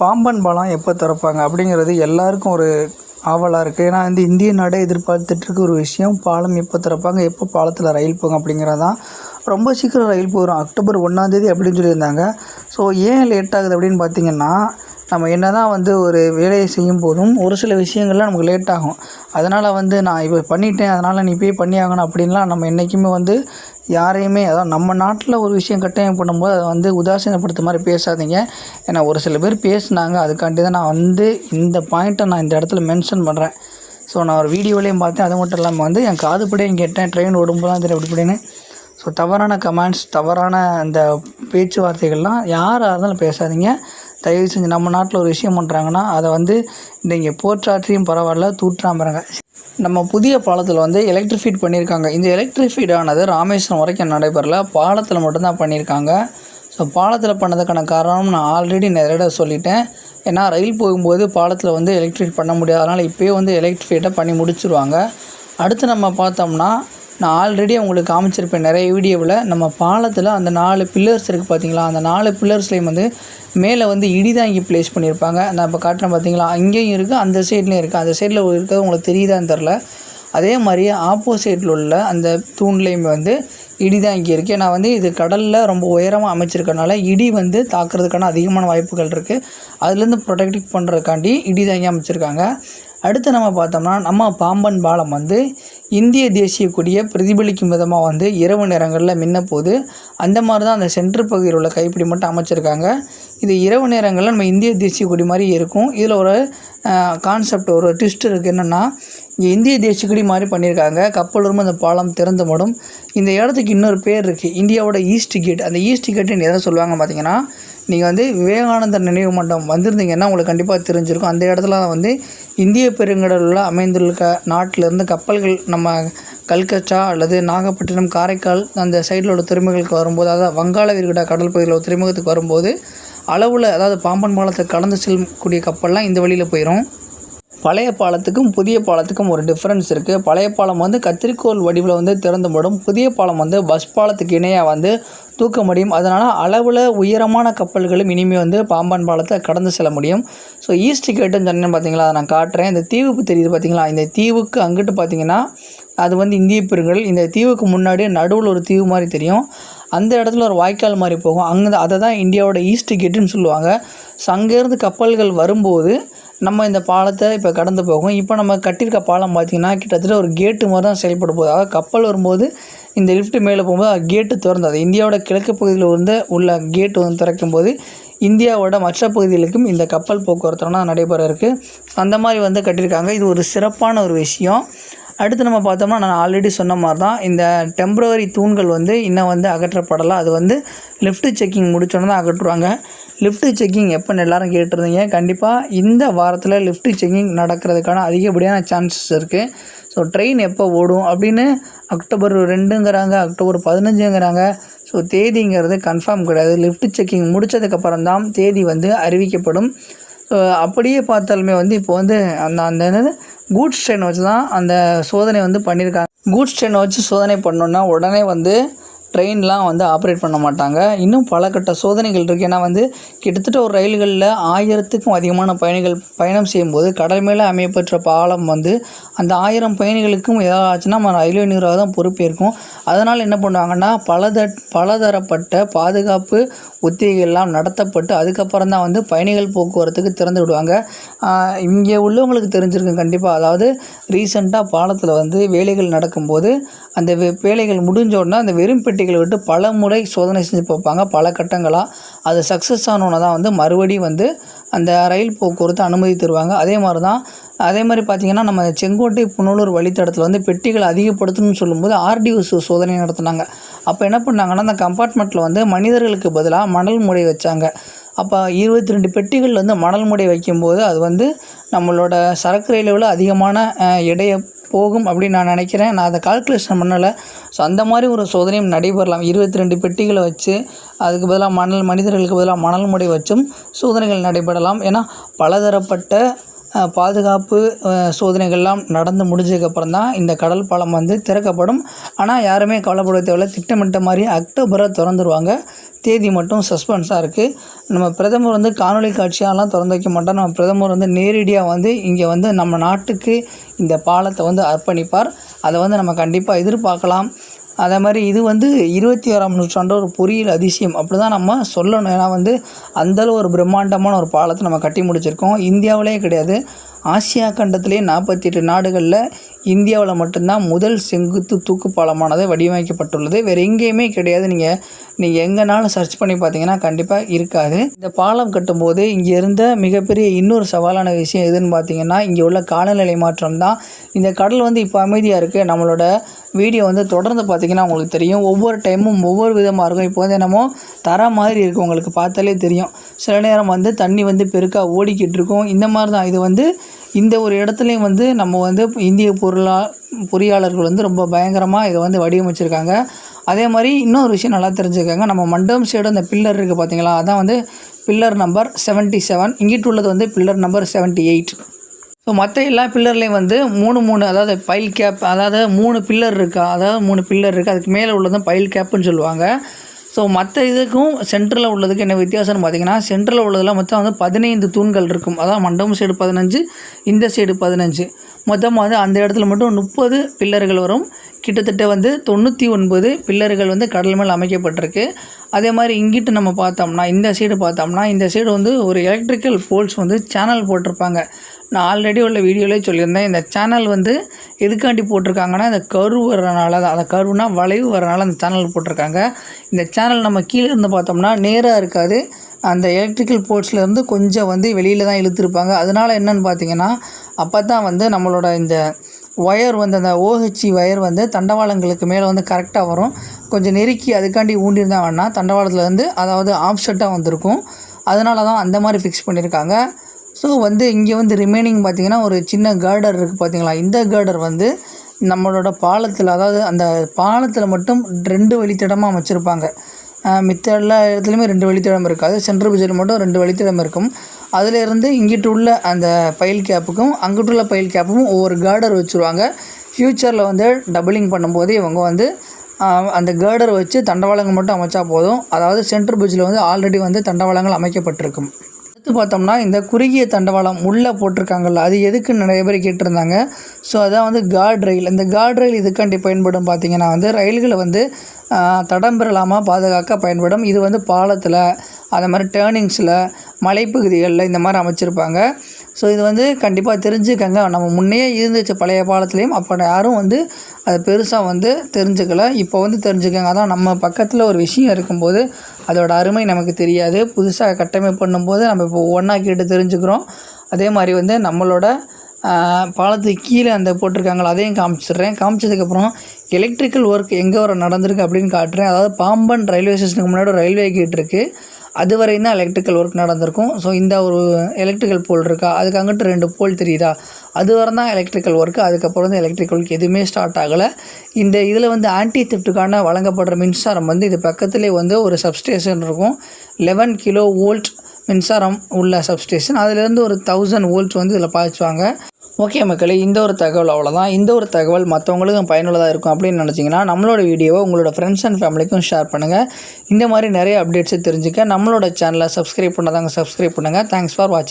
பாம்பன் பாலம் எப்போ திறப்பாங்க அப்படிங்கிறது எல்லாருக்கும் ஒரு ஆவலாக இருக்குது ஏன்னா வந்து இந்திய நாடே எதிர்பார்த்துட்ருக்க ஒரு விஷயம் பாலம் எப்போ திறப்பாங்க எப்போ பாலத்தில் ரயில் போகும் அப்படிங்கிறது தான் ரொம்ப சீக்கிரம் ரயில் போகிறோம் அக்டோபர் ஒன்றாந்தேதி அப்படின்னு சொல்லியிருந்தாங்க. ஸோ ஏன் லேட் ஆகுது அப்படின்னு பார்த்தீங்கன்னா நம்ம என்ன தான் வந்து ஒரு வேலையை செய்யும் போதும் ஒரு சில விஷயங்கள்லாம் நமக்கு லேட் ஆகும். அதனால் வந்து நான் இப்போ பண்ணிட்டேன் அதனால் நீ போய் பண்ணி ஆகணும் அப்படின்லாம் நம்ம என்றைக்குமே வந்து யாரையுமே அதான் நம்ம நாட்டில் ஒரு விஷயம் கட்டாயம் பண்ணும்போது அதை வந்து உதாசீனப்படுத்த மாதிரி பேசாதீங்க. ஏன்னா ஒரு சில பேர் பேசுனாங்க அதுக்காண்டி தான் நான் வந்து இந்த பாயிண்ட்டை நான் இந்த இடத்துல மென்ஷன் பண்ணுறேன் ஸோ நான் ஒரு வீடியோலையும் பார்த்தேன் அது மட்டும் இல்லாமல் வந்து என் காதுபடியும் கேட்டேன் ட்ரெயின் ஓடும்போது தான் தெரியும் இப்படின்னு. ஸோ தவறான கமெண்ட்ஸ் தவறான அந்த பேச்சுவார்த்தைகள்லாம் யாராக இருந்தாலும் பேசாதீங்க. தயவு செஞ்சு நம்ம நாட்டில் ஒரு விஷயம் பண்ணுறாங்கன்னா அதை வந்து நீங்கள் போற்றாற்றியும் பரவாயில்ல தூற்றாம்பறங்க நம்ம புதிய பாலத்தில் வந்து எலக்ட்ரிஃபைட் பண்ணியிருக்காங்க. இந்த எலக்ட்ரிஃபைட் ஆனது ராமேஸ்வரம் வரைக்கும் நடைபெறல. பாலத்தில் மட்டும்தான் பண்ணியிருக்காங்க. ஸோ பாலத்தில் பண்ணதுக்கான காரணம் நான் ஆல்ரெடி நிறைய சொல்லிட்டேன். ஏன்னா ரயில் போகும்போது பாலத்தில் வந்து எலக்ட்ரிஃபைட் பண்ண முடியாது. அதனால் இப்போயே வந்து எலக்ட்ரிஃபைட்டை பண்ணி முடிச்சுருவாங்க. அடுத்து நம்ம பார்த்தோம்னா நான் ஆல்ரெடி உங்களுக்கு காமிச்சிருப்பேன் நிறைய வீடியோவில் நம்ம பாலத்தில் அந்த நாலு பில்லர்ஸ் இருக்குது பார்த்தீங்களா அந்த நாலு பில்லர்ஸ்லேயும் வந்து மேலே வந்து இடிதாங்கி ப்ளேஸ் பண்ணியிருப்பாங்க நான் இப்போ காட்டுறேன் பார்த்தீங்களா அங்கேயும் இருக்குது அந்த சைட்லேயும் இருக்குது அந்த சைடில் இருக்கிறது உங்களுக்கு தெரியுதான்னு தெரில அதே மாதிரியே ஆப்போசிட்டில் உள்ள அந்த தூண்லேயும் வந்து இடி தான் இங்கே இருக்குது ஏன்னா வந்து இது கடலில் ரொம்ப உயரமாக அமைச்சிருக்கனால இடி வந்து தாக்குறதுக்கான அதிகமான வாய்ப்புகள் இருக்குது அதுலேருந்து ப்ரொடெக்ட் பண்ணுறதுக்காண்டி இடி தாங்கி அமைச்சிருக்காங்க. அடுத்து நம்ம பார்த்தோம்னா நம்ம பாம்பன் பாலம் வந்து இந்திய தேசிய கொடியை பிரதிபலிக்கும் விதமாக வந்து இரவு நேரங்களில் மின்ன போது அந்த மாதிரி தான் அந்த சென்ட்ரு பகுதியில் உள்ள கைப்பிடி மட்டும் அமைச்சிருக்காங்க. இது இரவு நேரங்களில் நம்ம இந்திய தேசிய கொடி மாதிரி இருக்கும். இதில் ஒரு கான்செப்ட் ஒரு ட்விஸ்ட் இருக்குது என்னென்னா இங்கே இந்திய தேசிய கொடி மாதிரி பண்ணியிருக்காங்க. கப்பலூரும் அந்த பாலம் திறந்து மூடும் இந்த இடத்துக்கு இன்னொரு பேர் இருக்குது இந்தியாவோட ஈஸ்ட் கேட் அந்த ஈஸ்ட் கேட்டுன்னு எதை சொல்லுவாங்க பார்த்தீங்கன்னா நீங்கள் வந்து விவேகானந்தர் நினைவு மண்டபம் வந்திருந்தீங்கன்னா உங்களுக்கு கண்டிப்பாக தெரிஞ்சிருக்கும். அந்த இடத்துல தான் வந்து இந்திய பெருங்கடலில் அமைந்துள்ள நாட்டிலிருந்து கப்பல்கள் நம்ம கல்கச்சா அல்லது நாகப்பட்டினம் காரைக்கால் அந்த சைடில் உள்ள துறைமுகங்களுக்கு வரும்போது அதாவது வங்காள விரிகுடா கடல் பகுதியில் உள்ள துறைமுகத்துக்கு வரும்போது அளவில் அதாவது பாம்பன் பாலத்தை கடந்து செல்லக்கூடிய கப்பல்லாம் இந்த வழியில் போயிடும் பழைய பாலத்துக்கும் புதிய பாலத்துக்கும் ஒரு டிஃப்ரென்ஸ் இருக்குது பழைய பாலம் வந்து கத்திரிக்கோல் வடிவில் வந்து திறந்துபடும். புதிய பாலம் வந்து பஸ் பாலத்துக்கு இணையாக வந்து தூக்க முடியும். அதனால் அளவில் உயரமான கப்பல்களும் இனிமேல் வந்து பாம்பன் பாலத்தை கடந்து செல்ல முடியும். ஸோ ஈஸ்ட் கேட்டுன்னு சொன்னேன்னு பார்த்தீங்களா அதை நான் காட்டுறேன். இந்த தீவுக்கு தெரியுது பார்த்தீங்களா இந்த தீவுக்கு அங்கிட்டு பார்த்தீங்கன்னா அது வந்து இந்திய பெருங்கல் இந்த தீவுக்கு முன்னாடி நடுவில் ஒரு தீவு மாதிரி தெரியும். அந்த இடத்துல ஒரு வாய்க்கால் மாதிரி போகும். அங்கே அதை தான் இந்தியாவோட ஈஸ்ட் கேட்டுன்னு சொல்லுவாங்க. ஸோ அங்கேருந்து கப்பல்கள் வரும்போது நம்ம இந்த பாலத்தை இப்போ கடந்து போகும். இப்போ நம்ம கட்டியிருக்க பாலம் பார்த்திங்கன்னா கிட்டத்தட்ட ஒரு கேட்டு மாதிரி தான் செயல்பட போகுது. அதாவது கப்பல் வரும்போது இந்த லிஃப்ட் மேலே போகும்போது கேட்டு திறந்தது. இந்தியாவோட கிழக்கு பகுதியில் வந்து உள்ள கேட்டு வந்து திறக்கும் போது இந்தியாவோட மற்ற பகுதிகளுக்கும் இந்த கப்பல் போக்குவரத்துனா நடைபெற இருக்குது அந்த மாதிரி வந்து கட்டியிருக்காங்க. இது ஒரு சிறப்பான ஒரு விஷயம். அடுத்து நம்ம பார்த்தோம்னா நான் ஆல்ரெடி சொன்ன மாதிரி தான் இந்த டெம்ப்ரவரி தூண்கள் வந்து இன்னும் வந்து அகற்றப்படலாம் அது வந்து லிஃப்ட் செக்கிங் முடிச்சோன்னே தான் அகற்றுவாங்க. லிஃப்ட் செக்கிங் எப்போ எல்லாரும் கேட்டிருந்தீங்க. கண்டிப்பாக இந்த வாரத்தில் லிஃப்ட் செக்கிங் நடக்கிறதுக்கான அதிகப்படியான சான்சஸ் இருக்குது ஸோ ட்ரெயின் எப்போ ஓடும் அப்படின்னு அக்டோபர் ரெண்டுங்கிறாங்க அக்டோபர் பதினஞ்சுங்கிறாங்க. ஸோ தேதிங்கிறது கன்ஃபார்ம் கிடையாது. லிஃப்ட் செக்கிங் முடித்ததுக்கப்புறம் தான் தேதி வந்து அறிவிக்கப்படும். ஸோ அப்படியே பார்த்தாலுமே வந்து இப்போ வந்து அந்த அந்த என்னது கூட்ஸ் ட்ரெயின் வச்சு தான் அந்த சோதனை வந்து பண்ணியிருக்காங்க கூட்ஸ் ட்ரெயினை வச்சு சோதனை பண்ணோன்னா உடனே வந்து ட்ரெயின்லாம் வந்து ஆப்ரேட் பண்ண மாட்டாங்க. இன்னும் பல கட்ட சோதனைகள் இருக்குது ஏன்னா வந்து கிட்டத்தட்ட ஒரு ரயில்களில் ஆயிரத்துக்கும் அதிகமான பயணிகள் பயணம் செய்யும்போது கடல் மேலே அமையப்பெற்ற பாலம் வந்து அந்த ஆயிரம் பயணிகளுக்கும் ஏதாவது ஆச்சுன்னா நம்ம ரயில்வே நிர்வாகம் தான் பொறுப்பேற்கும். அதனால் என்ன பண்ணுவாங்கன்னா பலத பலதரப்பட்ட பாதுகாப்பு ஒத்திகைகள்லாம் நடத்தப்பட்டு அதுக்கப்புறம் தான் வந்து பயணிகள் போக்குவரத்துக்கு திறந்து விடுவாங்க. இங்கே உள்ளவங்களுக்கு தெரிஞ்சிருக்கும் கண்டிப்பாக அதாவது ரீசெண்டாக பாலத்தில் வந்து வேலைகள் நடக்கும்போது அந்த வே வேலைகள் முடிஞ்ச உடனே அந்த வெறும் பெட்டிகளை விட்டு பல முறை சோதனை செஞ்சு பார்ப்பாங்க பல கட்டங்களாக அது சக்ஸஸ் ஆனோன்னு தான் வந்து மறுபடியும் வந்து அந்த ரயில் போக்குவரத்து அனுமதி தருவாங்க. அதே மாதிரி தான் அதே மாதிரி பார்த்திங்கன்னா நம்ம செங்கோட்டை புனலூர் வழித்தடத்தில் வந்து பெட்டிகளை அதிகப்படுத்தணும்னு சொல்லும்போது ஆர்டிஓ சோதனை நடத்துனாங்க. அப்போ என்ன பண்ணாங்கன்னா அந்த கம்பார்ட்மெண்ட்டில் வந்து மனிதர்களுக்கு பதிலாக மணல் முடை வச்சாங்க. அப்போ இருபத்தி ரெண்டு பெட்டிகள் வந்து மணல் முடை வைக்கும்போது அது வந்து நம்மளோட சரக்கு ரயிலை விட அதிகமான எடையை போகும் அப்படின்னு நான் நினைக்கிறேன். நான் அதை கால்குலேஷன் பண்ணலை. ஸோ அந்த மாதிரி ஒரு சோதனையும் நடைபெறலாம். இருபத்தி ரெண்டு பெட்டிகளை வச்சு அதுக்கு பதிலாக மணல் மனிதர்களுக்கு பதிலாக மணல் முடை வச்சும் சோதனைகள் நடைபெறலாம். ஏன்னா பலதரப்பட்ட பாதுகாப்பு சோதனைகள்லாம் நடந்து முடிஞ்சதுக்கப்புறம் தான் இந்த கடல் பாலம் வந்து திறக்கப்படும். ஆனால் யாருமே கவலைப்பட தேவையில்ல. திட்டமிட்ட மாதிரி அக்டோபரை திறந்துருவாங்க. தேதி மட்டும் சஸ்பென்ஸாக இருக்குது நம்ம பிரதமர் வந்து காணொளி காட்சியாலாம் திறந்து வைக்க மாட்டோம் நம்ம பிரதமர் வந்து நேரடியாக வந்து இங்கே வந்து நம்ம நாட்டுக்கு இந்த பாலத்தை வந்து அர்ப்பணிப்பார். அதை வந்து நம்ம கண்டிப்பாக எதிர்பார்க்கலாம். அதே மாதிரி இது வந்து இருபத்தி ஆறாம் நூற்றாண்டு ஒரு பொறியியல் அதிசயம். அப்படி தான் நம்ம சொல்லணும். ஏன்னா வந்து அந்தளவு ஒரு பிரம்மாண்டமான ஒரு பாலத்தை நம்ம கட்டி முடிச்சிருக்கோம். இந்தியாவிலே கிடையாது. ஆசியா கண்டத்திலே நாற்பத்தி எட்டு நாடுகளில் இந்தியாவில் மட்டும்தான் முதல் செங்குத்து தூக்கு பாலமானது வடிவமைக்கப்பட்டுள்ளது. வேறு எங்கேயுமே கிடையாது. நீங்கள் நீங்கள் எங்கேனாலும் சர்ச் பண்ணி பார்த்தீங்கன்னா கண்டிப்பாக இருக்காது. இந்த பாலம் கட்டும்போது இங்கே இருந்த மிகப்பெரிய இன்னொரு சவாலான விஷயம் எதுன்னு பார்த்தீங்கன்னா இங்கே உள்ள காலநிலை மாற்றம் தான். இந்த கடல் வந்து இப்போ அமைதியாக இருக்குது நம்மளோட வீடியோ வந்து தொடர்ந்து பார்த்தீங்கன்னா உங்களுக்கு தெரியும். ஒவ்வொரு டைமும் ஒவ்வொரு விதமாக இருக்கும். இப்போ வந்து என்னமோ தர மாதிரி இருக்கும் உங்களுக்கு பார்த்தாலே தெரியும். சில நேரம் வந்து தண்ணி வந்து பெருக்காக ஓடிக்கிட்டு இருக்கும். இந்த மாதிரி தான் இது வந்து இந்த ஒரு இடத்துலையும் வந்து நம்ம வந்து இந்திய பொருளா பொறியாளர்கள் வந்து ரொம்ப பயங்கரமாக இதை வந்து வடிவமைச்சிருக்காங்க. அதே மாதிரி இன்னொரு விஷயம் நல்லா தெரிஞ்சுருக்காங்க நம்ம மண்டபம் சைடு அந்த பில்லர் இருக்குது பார்த்தீங்களா அதான் வந்து பில்லர் நம்பர் செவன்ட்டி செவன் இங்கிட்டு உள்ளது வந்து pillar number seventy eight so மற்ற எல்லா பில்லர்லேயும் வந்து மூணு மூணு அதாவது பைல் கேப் அதாவது மூணு பில்லர் இருக்கா? அதாவது மூணு பில்லர் இருக்குது அதுக்கு மேலே உள்ளதும் பைல் கேப்புன்னு சொல்லுவாங்க. ஸோ மற்ற இதுக்கும் சென்டரில் உள்ளதுக்கு என்ன வித்தியாசம்னு பார்த்தீங்கன்னா சென்டரில் உள்ளதில் மொத்தம் வந்து பதினைந்து தூண்கள் இருக்கும். அதாவது மண்டபம் சைடு பதினஞ்சு இந்த சைடு பதினஞ்சு. மொத்தமாக வந்து அந்த இடத்துல மட்டும் முப்பது பில்லர்கள் வரும். கிட்டத்தட்ட வந்து தொண்ணூற்றி ஒன்பது பில்லர்கள் வந்து கடல் மேல் அமைக்கப்பட்டிருக்கு. அதே மாதிரி இங்கிட்டு நம்ம பார்த்தோம்னா இந்த சைடு பார்த்தோம்னா இந்த சைடு வந்து ஒரு எலக்ட்ரிக்கல் போல்ஸ் வந்து சேனல் போட்டிருப்பாங்க. நான் ஆல்ரெடி உள்ள வீடியோலேயே சொல்லியிருந்தேன் இந்த சேனல் வந்து எதுக்காண்டி போட்டிருக்காங்கன்னா இந்த கரு வர்றனால தான். அந்த கருவுனா வளைவு வரனால அந்த சேனல் போட்டிருக்காங்க. இந்த சேனல் நம்ம கீழே இருந்து பார்த்தோம்னா நேராக இருக்காது. அந்த எலக்ட்ரிக்கல் போர்ட்ஸ்லேருந்து கொஞ்சம் வந்து வெளியில் தான் இழுத்துருப்பாங்க. அதனால என்னன்னு பார்த்தீங்கன்னா அப்போ தான் வந்து நம்மளோட இந்த ஒயர் வந்து அந்த ஓஹெச்சி ஒயர் வந்து தண்டவாளங்களுக்கு மேலே வந்து கரெக்டாக வரும். கொஞ்சம் நெருக்கி அதுக்காண்டி ஊண்டியிருந்தா வேணா தண்டவாளத்தில் வந்து அதாவது ஆப்செட்டாக வந்திருக்கும். அதனால தான் அந்த மாதிரி ஃபிக்ஸ் பண்ணியிருக்காங்க. ஸோ வந்து இங்கே வந்து ரிமைனிங் பார்த்தீங்கன்னா ஒரு சின்ன கார்டர் இருக்குது பார்த்தீங்களா இந்த கேர்டர் வந்து நம்மளோட பாலத்தில் அதாவது அந்த பாலத்தில் மட்டும் ரெண்டு வழித்தடமாக அமைச்சிருப்பாங்க. மித்த எல்லா இடத்துலையுமே ரெண்டு வழித்தடம் இருக்காது சென்ட்ரல் பிஜில் மட்டும் ரெண்டு வழித்தடம் இருக்கும். அதிலிருந்து இங்கிட்டு உள்ள அந்த பயில் கேப்புக்கும் அங்கிட்டு உள்ள பயில் கேப்புக்கும் ஒவ்வொரு கார்டர் வச்சுருவாங்க. ஃப்யூச்சரில் வந்து டபுளிங் பண்ணும்போது இவங்க வந்து அந்த கேர்டர் வச்சு தண்டவாளங்கள் மட்டும் அமைச்சா போதும். அதாவது சென்ட்ரல் பிரிட்ஜில் வந்து ஆல்ரெடி வந்து தண்டவாளங்கள் அமைக்கப்பட்டிருக்கும். அடுத்து பார்த்தோம்னா இந்த குறுகிய தண்டவாளம் உள்ளே போட்டிருக்காங்கல்ல அது எதுக்குன்னு நிறைய பேர் கேட்டிருந்தாங்க. ஸோ அதான் வந்து கார்ட் ரயில் இந்த கார்ட் ரயில் இதுக்காண்டி பயன்படும் பார்த்திங்கன்னா வந்து ரயில்களை வந்து தடம் பெறலாமல் பாதுகாக்க பயன்படும். இது வந்து பாலத்தில் அதை மாதிரி டேர்னிங்ஸில் மலைப்பகுதிகளில் இந்த மாதிரி அமைச்சிருப்பாங்க. ஸோ இது வந்து கண்டிப்பாக தெரிஞ்சுக்கங்க. நம்ம முன்னையே இருந்துச்சு பழைய பாலத்துலேயும் அப்போ யாரும் வந்து அதை பெருசாக வந்து தெரிஞ்சுக்கல. இப்போ வந்து தெரிஞ்சுக்கங்க. அதான் நம்ம பக்கத்தில் ஒரு விஷயம் இருக்கும்போது அதோட அருமை நமக்கு தெரியாது. புதுசாக கட்டமைப்பு பண்ணும்போது நம்ம இப்போ ஒன்றா கேட்டு தெரிஞ்சுக்கிறோம். அதே மாதிரி வந்து நம்மளோட பாலத்துக்கு கீழே அந்த போட்டிருக்காங்களோ அதையும் காமிச்சிடுறேன். காமிச்சதுக்கப்புறம் எலக்ட்ரிக்கல் ஒர்க் எங்கே வர நடந்திருக்கு அப்படின்னு காட்டுறேன். அதாவது பாம்பன் ரயில்வே ஸ்டேஷனுக்கு முன்னாடி ஒரு ரயில்வே கேட் இருக்குது அது வரையும் தான் எலக்ட்ரிக்கல் ஒர்க் நடந்திருக்கும். ஸோ இந்த ஒரு எலக்ட்ரிக்கல் போல் இருக்கா? அதுக்கு அங்கிட்டு ரெண்டு போல் தெரியுதா? அது வரை தான் எலக்ட்ரிக்கல் ஒர்க்கு அதுக்கப்புறம் வந்து எலக்ட்ரிக்கல் ஒர்க் எதுவுமே ஸ்டார்ட் ஆகலை. இந்த இதில் வந்து ஆன்டி திஃப்ட்டுக்கான வழங்கப்படுற மின்சாரம் வந்து இது பக்கத்துலேயே வந்து ஒரு சப்ஸ்டேஷன் இருக்கும். லெவன் கிலோ வோல்ட் மின்சாரம் உள்ள சப்ஸ்டேஷன் அதுலேருந்து ஒரு தௌசண்ட் வோல்ட்ஸ் வந்து இதில் பாய்ச்சுவாங்க. ஓகே மக்களே இந்த ஒரு தகவல் அவ்வளோதான் இந்த ஒரு தகவல் மற்றவங்களுக்கும் பயனுள்ளதாக இருக்கும் அப்படின்னு நினச்சிங்கன்னா நம்மளோட வீடியோவை உங்களோட ஃப்ரெண்ட்ஸ் அண்ட் ஃபேமிலிக்கும் ஷேர் பண்ணுங்கள் இந்த மாதிரி நிறைய அப்டேட்ஸை தெரிஞ்சுக்க நம்மளோட சேனலை சப்ஸ்கிரைப் பண்ணாதாங்க சப்ஸ்கிரைப் பண்ணுங்கள் தேங்க்ஸ் ஃபார் வாட்சிங்